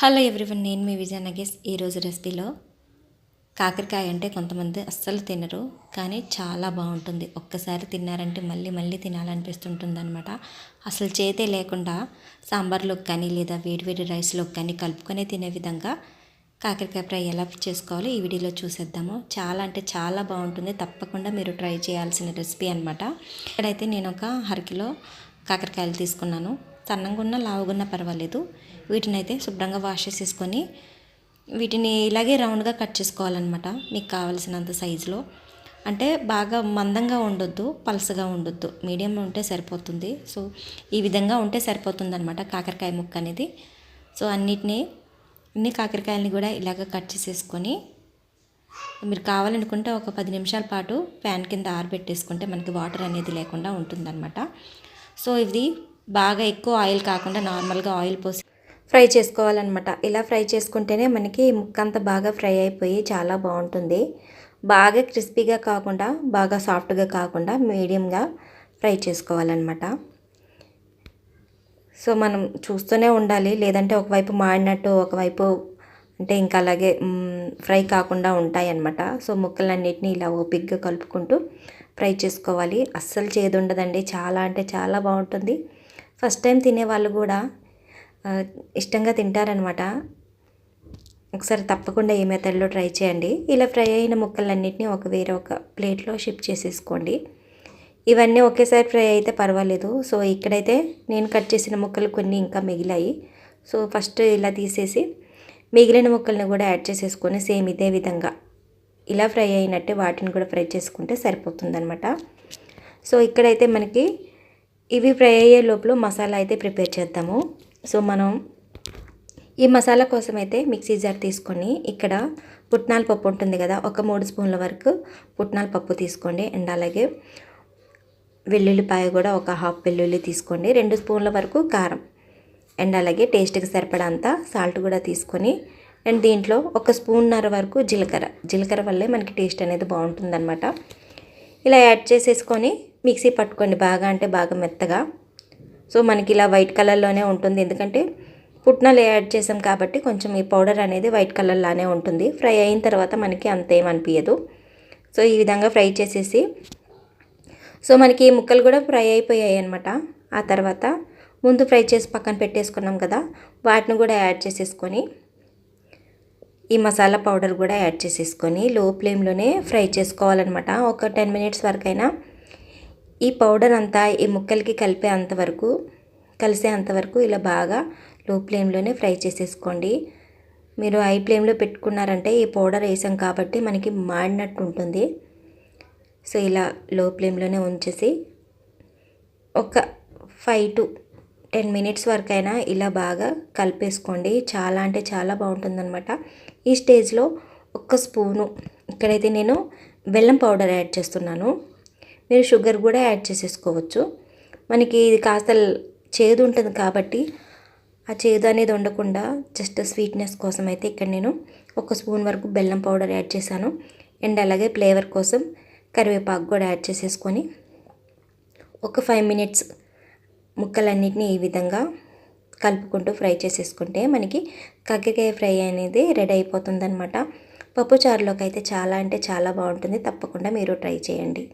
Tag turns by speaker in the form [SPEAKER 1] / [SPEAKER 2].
[SPEAKER 1] Hello everyone నేను మీ విజయ నగేష్. ఈరోజు రెసిపీలో కాకరకాయ అంటే కొంతమంది అస్సలు తినరు కానీ చాలా బాగుంటుంది. ఒక్కసారి తిన్నారంటే మళ్ళీ మళ్ళీ తినాలనిపిస్తుంటుంది అనమాట అసలు చేతే లేకుండా సాంబార్లోకి కానీ లేదా వేడివేడి రైస్లోకి కానీ కలుపుకొని తినే విధంగా కాకరకాయ ఫ్రై ఎలా చేసుకోవాలో ఈ వీడియోలో చూసేద్దాము. చాలా అంటే చాలా బాగుంటుంది. తప్పకుండా మీరు ట్రై చేయాల్సిన రెసిపీ అనమాట ఇక్కడైతే నేను ఒక అరకిలో కాకరకాయలు తీసుకున్నాను. సన్నంగా ఉన్న లావుగున్న పర్వాలేదు. వీటిని అయితే శుభ్రంగా వాష్ చేసేసుకొని వీటిని ఇలాగే రౌండ్గా కట్ చేసుకోవాలన్నమాట మీకు కావలసినంత సైజులో. అంటే బాగా మందంగా ఉండొద్దు పలసగా ఉండొద్దు. మీడియం ఉంటే సరిపోతుంది. సో ఈ విధంగా ఉంటే సరిపోతుంది అనమాట కాకరకాయ ముక్క అనేది. సో అన్నిటినీ అన్ని కాకరకాయలని కూడా ఇలాగ కట్ చేసేసుకొని మీరు కావాలనుకుంటే ఒక పది నిమిషాల పాటు ఫ్యాన్ కింద ఆరబెట్టేసుకుంటే మనకి వాటర్ అనేది లేకుండా ఉంటుందన్నమాట. సో ఇది బాగా ఎక్కువ ఆయిల్ కాకుండా నార్మల్గా ఆయిల్ పోసి ఫ్రై చేసుకోవాలన్నమాట. ఇలా ఫ్రై చేసుకుంటేనే మనకి ముక్క అంతా బాగా ఫ్రై అయిపోయి చాలా బాగుంటుంది. బాగా క్రిస్పీగా కాకుండా బాగా సాఫ్ట్గా కాకుండా మీడియంగా ఫ్రై చేసుకోవాలన్నమాట. సో మనం చూస్తూనే ఉండాలి. లేదంటే ఒకవైపు మాడినట్టు ఒకవైపు అంటే ఇంకా అలాగే ఫ్రై కాకుండా ఉంటాయి అన్నమాట సో ముక్కలన్నిటిని ఇలా ఓపిక్గా కలుపుకుంటూ ఫ్రై చేసుకోవాలి. అస్సలు చేదు ఉండదండి. చాలా అంటే చాలా బాగుంటుంది. ఫస్ట్ టైం తినే వాళ్ళు కూడా ఇష్టంగా తింటారనమాట ఒకసారి తప్పకుండా ఈ మెథడ్లో ట్రై చేయండి. ఇలా ఫ్రై అయిన ముక్కలన్నింటినీ ఒక వేరే ఒక ప్లేట్లో షిఫ్ట్ చేసేసుకోండి. ఇవన్నీ ఒకేసారి ఫ్రై అయితే పర్వాలేదు. సో ఇక్కడైతే నేను కట్ చేసిన ముక్కలు కొన్ని ఇంకా మిగిలాయి. సో ఫస్ట్ ఇలా తీసేసి మిగిలిన ముక్కల్ని కూడా యాడ్ చేసేసుకొని సేమ్ ఇదే విధంగా ఇలా ఫ్రై అయినట్టే వాటిని కూడా ఫ్రై చేసుకుంటే సరిపోతుందనమాట సో ఇక్కడైతే మనకి ఇవి ఫ్రై అయ్యే లోపల మసాలా అయితే ప్రిపేర్ చేద్దాము. సో మనం ఈ మసాలా కోసం అయితే మిక్సీ జార్ తీసుకొని ఇక్కడ పుట్నాల పప్పు ఉంటుంది కదా ఒక మూడు స్పూన్ల వరకు పుట్నాల పప్పు తీసుకోండి. అండ్ అలాగే వెల్లుల్లిపాయ కూడా ఒక హాఫ్ వెల్లుల్లి తీసుకోండి రెండు స్పూన్ల వరకు కారం. అండ్ అలాగే టేస్ట్కి సరిపడంత సాల్ట్ కూడా తీసుకొని అండ్ దీంట్లో ఒక స్పూన్నర వరకు జీలకర్ర. జీలకర్ర వల్లే మనకి టేస్ట్ అనేది బాగుంటుందన్నమాట. ఇలా యాడ్ చేసేసుకొని మిక్సీ పట్టుకోండి బాగా అంటే బాగా మెత్తగా. సో మనకి ఇలా వైట్ కలర్లోనే ఉంటుంది. ఎందుకంటే పుట్నాలు యాడ్ చేసాం కాబట్టి కొంచెం ఈ పౌడర్ అనేది వైట్ కలర్లానే ఉంటుంది. ఫ్రై అయిన తర్వాత మనకి అంత ఏమనిపించదు సో ఈ విధంగా ఫ్రై చేసేసి సో మనకి ఈ ముక్కలు కూడా ఫ్రై అయిపోయాయి అనమాట ఆ తర్వాత ముందు ఫ్రై చేసి పక్కన పెట్టేసుకున్నాం కదా వాటిని కూడా యాడ్ చేసేసుకొని ఈ మసాలా పౌడర్ కూడా యాడ్ చేసేసుకొని లో ఫ్లేమ్లోనే ఫ్రై చేసుకోవాలన్నమాట. ఒక టెన్ మినిట్స్ వరకైనా ఈ పౌడర్ అంతా ఈ ముక్కలకి కలిపే అంతవరకు కలిసే అంతవరకు ఇలా బాగా లో ఫ్లేమ్లోనే ఫ్రై చేసేసుకోండి. మీరు హై ఫ్లేమ్లో పెట్టుకున్నారంటే ఈ పౌడర్ వేసాం కాబట్టి మనకి మాడినట్టు ఉంటుంది. సో ఇలా లో ఫ్లేమ్లోనే ఉంచేసి ఒక ఫైవ్ టు టెన్ మినిట్స్ వరకు అయినా ఇలా బాగా కలిపేసుకోండి. చాలా అంటే చాలా బాగుంటుందన్నమాట. ఈ స్టేజ్లో ఒక స్పూను ఇక్కడైతే నేను బెల్లం పౌడర్ యాడ్ చేస్తున్నాను. మీరు షుగర్ కూడా యాడ్ చేసేసుకోవచ్చు. మనకి ఇది కాస్త చేదు ఉంటుంది కాబట్టి ఆ చేదు అనేది ఉండకుండా జస్ట్ స్వీట్నెస్ కోసం అయితే ఇక్కడ నేను ఒక స్పూన్ వరకు బెల్లం పౌడర్ యాడ్ చేశాను. అండ్ అలాగే ఫ్లేవర్ కోసం కరివేపాకు కూడా యాడ్ చేసేసుకొని ఒక ఫైవ్ మినిట్స్ ముక్కలన్నిటిని ఈ విధంగా కలుపుకుంటూ ఫ్రై చేసేసుకుంటే మనకి కాకరకాయ ఫ్రై అనేది రెడీ అయిపోతుంది అనమాట పప్పు చారులోకి అయితే చాలా అంటే చాలా బాగుంటుంది. తప్పకుండా మీరు ట్రై చేయండి.